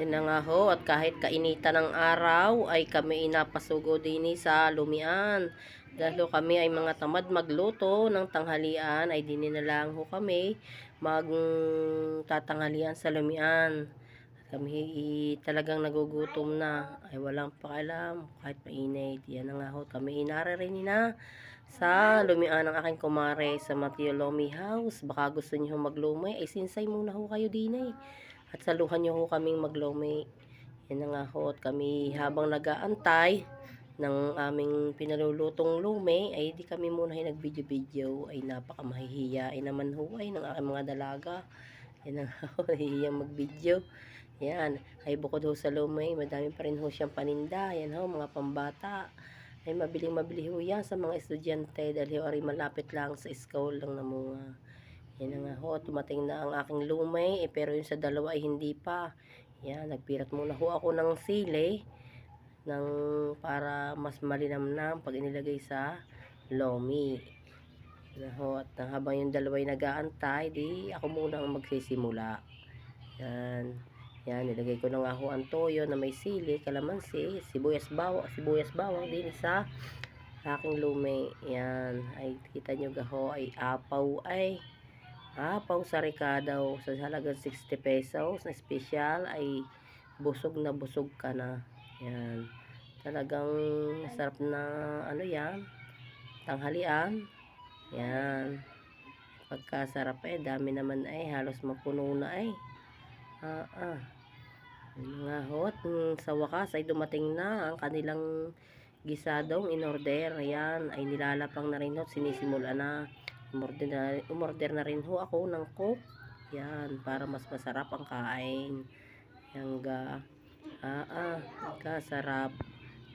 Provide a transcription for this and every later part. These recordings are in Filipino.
Na nga ho, at kahit kainitan ng araw, ay kami inapasugo din sa lumian. Dahil kami ay mga tamad magluto ng tanghalian, ay dini na lang ho kami magtatanghalian sa lumian. Kami talagang nagugutom na, ay walang pakialam, kahit mainit. Yan nga ho, kami inararin na sa lumian ng aking kumare sa Mateo Lomi House. Baka gusto niyo maglumay, ay sinsay muna ho kayo din eh. At saluhan niyo ho kaming maglome. Yan nga ho. At kami habang nagaantay ng aming pinalulutong lume, ay di kami muna ay nag-video-video. Ay napaka mahihiyain naman ho ay ng aking mga dalaga. Yan nga ho. Nahihiyang mag-video. Yan. Ay bukod ho sa lume, madami pa rin ho siyang paninda. Yan ho, mga pambata. Ay mabiling mabili ho yan sa mga estudyante dahil ho ay malapit lang sa school lang na mga yan nga ho, tumating na ang aking lumay, eh, pero yung sa dalawa ay hindi pa. Yan, nagpirat muna ho ako ng sili ng para mas malinamnam pag inilagay sa lomi. Yan ho, at habang yung dalawa ay nag-aantay, di ako muna ang magsisimula. Yan. Yan, nilagay ko na nga ho ang toyo na may sili, kalamansi, sibuyas bawang, sibuyas bawang din sa aking lume. Yan, ay kita nyo gaho ay apaw ay Apaw sa Ricadaw sa halagang 60 pesos na special ay busog na busog ka na. Yan. Talagang masarap na ano yan. Tanghalian. Yan. Pagkasarap eh. Dami naman ay. Halos mapuno na ay. Ah, ah. Yun nga hot. Sa wakas ay dumating na ang kanilang gisadong in order. Yan. Ay nilalapang na rin hot. Sinisimula na umorder na, na rin ho ako ng coke. Yan para mas masarap ang kain. Yan ga ah ah kasarap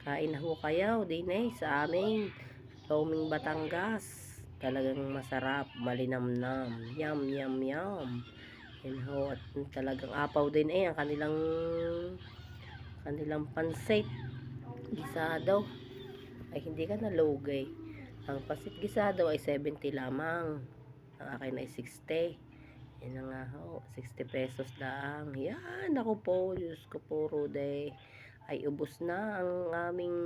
kain na ho kayo din eh sa aming Loming Batangas. Talagang masarap malinamnam. Yum yum yum. Yan ho at talagang apaw din eh ang kanilang kanilang pansit. Gisado ay hindi ka nalugay ang pasit gisado ay 70 lamang. Ang akin ay 60. Yan nga ho. 60 pesos lang. Yan. Ako po. Diyos ko po, Rude. Ay ubos na ang aming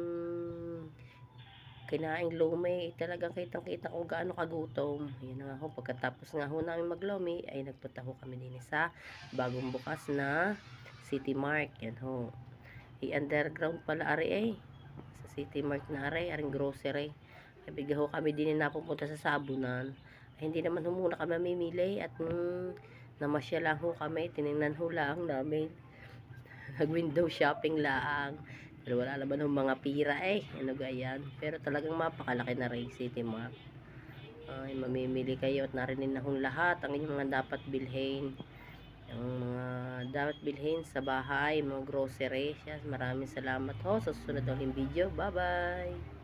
kinaing lume. Talagang kitang-kita kung gaano kagutom. Yan nga ho. Pagkatapos nga ho namin maglumi, ay nagpunta ho kami din sa bagong bukas na City Mark. Yan ho. I-underground pala ari eh. Sa City Mark na ari. Aring grocery. Ay bigla ho kami din na pupunta sa sabunan. Ay, hindi naman ho muna kami mamimili at mm, namasya lang ho kami. Tinignan ho lang namin. Nag-window shopping lang. Pero wala naman ho mga pira eh. Ano gayan. Pero talagang mapakalaki na rin City Mart. Ay, mamimili kayo at narinig na hong lahat ang inyong mga dapat bilhin. Ang mga dapat bilhin sa bahay, mga grocery. Maraming salamat ho sa susunod ulit video. Bye-bye!